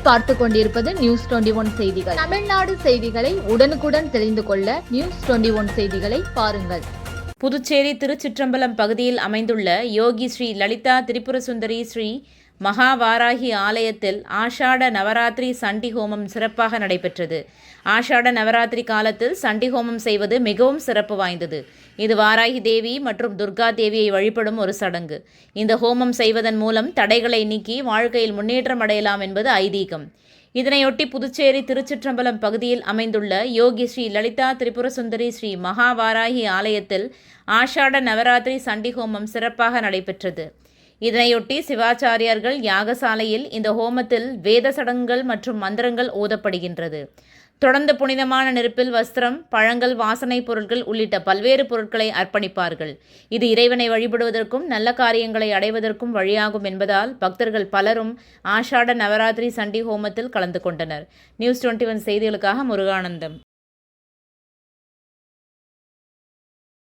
பார்த்து கொண்டிருப்பது news twenty one செய்திகள். தமிழ்நாடு செய்திகளை உடனுக்குடன் தெரிந்து கொள்ள நியூஸ் டுவெண்டி ஒன் செய்திகளை பாருங்கள். புதுச்சேரி திருச்சிற்றம்பலம் பகுதியில் அமைந்துள்ள யோகி ஸ்ரீ லலிதா திரிபுர சுந்தரி ஸ்ரீ மகாவாராகி ஆலயத்தில் ஆஷாட நவராத்திரி சண்டி ஹோமம் சிறப்பாக நடைபெற்றது. ஆஷாட நவராத்திரி காலத்தில் சண்டி ஹோமம் செய்வது மிகவும் சிறப்பு வாய்ந்தது. இது வாராகி தேவி மற்றும் துர்கா தேவியை வழிபடும் ஒரு சடங்கு. இந்த ஹோமம் செய்வதன் மூலம் தடைகளை நீக்கி வாழ்க்கையில் முன்னேற்றம் அடையலாம் என்பது ஐதீகம். இதனையொட்டி புதுச்சேரி திருச்சிற்றம்பலம் பகுதியில் அமைந்துள்ள யோகி ஸ்ரீ லலிதா திரிபுர சுந்தரி ஸ்ரீ மகாவாராகி ஆலயத்தில் ஆஷாட நவராத்திரி சண்டி ஹோமம் சிறப்பாக நடைபெற்றது. இதனையொட்டி சிவாச்சாரியார்கள் யாகசாலையில் இந்த ஹோமத்தில் வேத சடங்குகள் மற்றும் மந்திரங்கள் ஓதப்படுகின்றது. தொடர்ந்து புனிதமான நெருப்பில் வஸ்திரம் பழங்கள் வாசனைப் பொருட்கள் உள்ளிட்ட பல்வேறு பொருட்களை அர்ப்பணிப்பார்கள். இது இறைவனை வழிபடுவதற்கும் நல்ல காரியங்களை அடைவதற்கும் வழியாகும் என்பதால் பக்தர்கள் பலரும் ஆஷாட நவராத்திரி சண்டி ஹோமத்தில் கலந்து கொண்டனர். நியூஸ் டுவெண்ட்டி ஒன் செய்திகளுக்காக முருகானந்தம்.